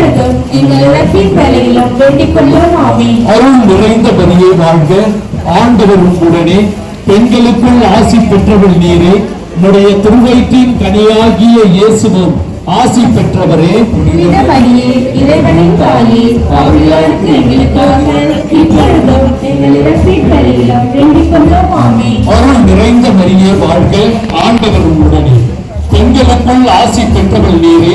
இப்பொழுதும் எங்கள் இறப்பின் வேலையிலும் வேண்டிக் கொள்ளும். அருள் நிறைந்த மரியே வாழ்க. ஆண்டவர் உடனே பெண்களுக்குள் ஆசி பெற்றவள் நீரே. உம்முடைய திருவயிற்றின் கனியாகிய இயேசுவும் ஆசி பெற்றவரே. புனித மரியே இறைவனின் தாயே பாவியாருக்கு எங்களுக்காக இப்பொழுதும் எங்கள் இறப்பின் வேலையிலும் வேண்டிக் கொள்ளும். ஆமே அருள் நிறைந்த மரியே வாழ்க. ஆண்டவர் உடனே பெண்களுக்குள் ஆசி பெற்றவள் நீரே.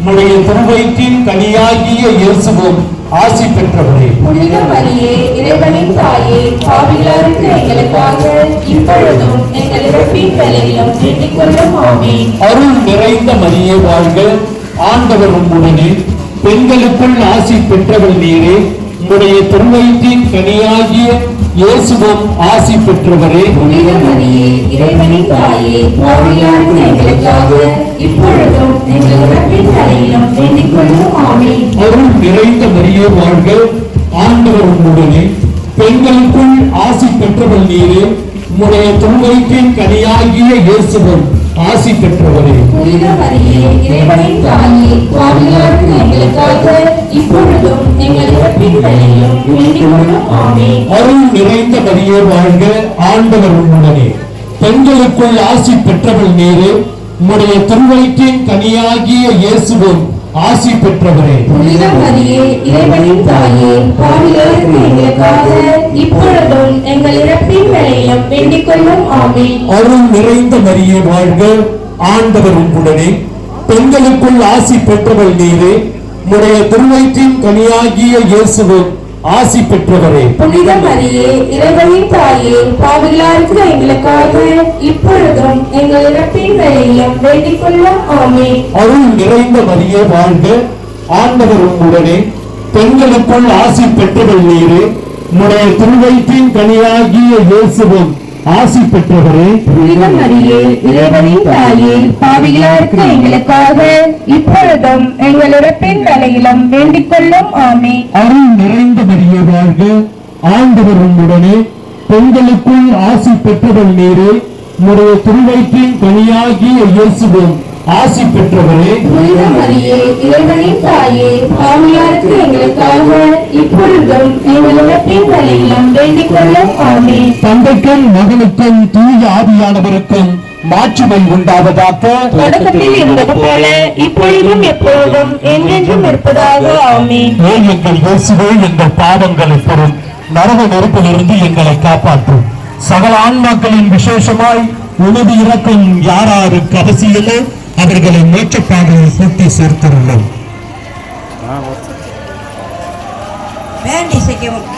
உம்முடைய திருவயிற்றின் கனியாகிய இயேசுவும் ஆசி பெற்றவரே. புனித மரியே இறைவனின் தாயே பாவியாருக்கு எங்களுக்காக இப்பொழுதும் எங்கள் இறப்பின் வேலையிலும் வேண்டிக் கொள்ளும் ஆமே அருள் நிறைந்த மரியே வாழ்க. ஆண்டவர் உம்முடனே பெண்களுக்குள் ஆசி பெற்றவள் நீரே. உம்முடைய திருவயிற்றின் கனியாகிய இயேசுவும் ஆசி பெற்றவரே. அருள் நிறைந்த மரியே வாழ்க ஆண்டவர் உம்முடனே. பெண்களுக்குள் ஆசி பெற்றவள் நீரே. உம்முடைய திருவயிற்றின் கனியாகிய இயேசுவும். ஆசி பெற்றவரே அருள் நிறைந்தபடியே வாழ்க ஆண்டவர் உம்முடனே. பெண்களுக்குள் ஆசி பெற்றவள் நேரு. உம்முடைய திருவயிற்றின் கனியாகிய இயேசுவும் ஆசி பெற்றவரே. புனித மரியே இறைவனின் தாயே பாவியாருக்கு எங்களுக்காக இப்பொழுதும் எங்கள் இறப்பின் வேலையிலும் வேண்டிக் கொள்ளும் ஆமே அருள் நிறைந்த மரியே வாழ்க ஆண்டவர் உம்முடனே பெண்களுக்குள் ஆசி பெற்றவள் நீரே. உம்முடைய திருவயிற்றின் கனியாகிய இயேசுவும் ஆசி பெற்றவரே. புனித மரியே இறைவனின் தாயே பாவிலாருக்கு எங்களுக்காக இப்பொழுதும் எங்கள் இறப்பின் வேலையிலும் வேண்டிக் கொள்ளும் ஆமே அருள் நிறைந்த மரியே வாழ்க. ஆண்டவர் உம்முடனே பெண்களுக்குள் ஆசி பெற்றவள் நீரே உம்முடைய திருவயிற்றின் கனியாகிய இயேசுவும் ஆசி பெற்றவரே. மரியே இறைவனின் தாயே எங்களுக்காக. இப்பொழுதும் எங்கள் இறப்பின் வேலையிலும் வேண்டிக் கொள்ளும் ஆமே அருள் நிறைந்த மரியே வாழ்க ஆண்டவர் உம்முடனே. பெண்களுக்குள் ஆசி பெற்றவள் நீரே. உம்முடைய திருவயிற்றின் கனியாகிய இயேசுவும். ஆசி பெற்றவரே மரியே இறைவனின் தாயே பாவியாருக்கு எங்களுக்காக இப்பொழுதும் எங்கள் இறப்பின் வேலையிலும் வேண்டிக் கொள்ளும். ஆமே தந்தைக்கும் மகனுக்கும் தூய ஆவியானவருக்கும் மாட்சிமை உண்டாவதாக. தொடக்கத்தில் இருந்தது போல இப்பொழுதும் எப்பொழுதும் என்றென்றும் இருப்பதாக. ஆமே எங்கள் இயேசுவே எங்கள் பாவங்களை பொருள் நரக நெருப்பிலிருந்து எங்களை காப்பாற்றும். சகல ஆன்மாக்களின் விசேஷமாய் உனது இறக்கம் யாராருக்கு அவசியமோ? அவர்களை மோட்சப்பாதையில் கூட்டி சேர்த்துள்ளோம். வேண்டி செய்யவும்.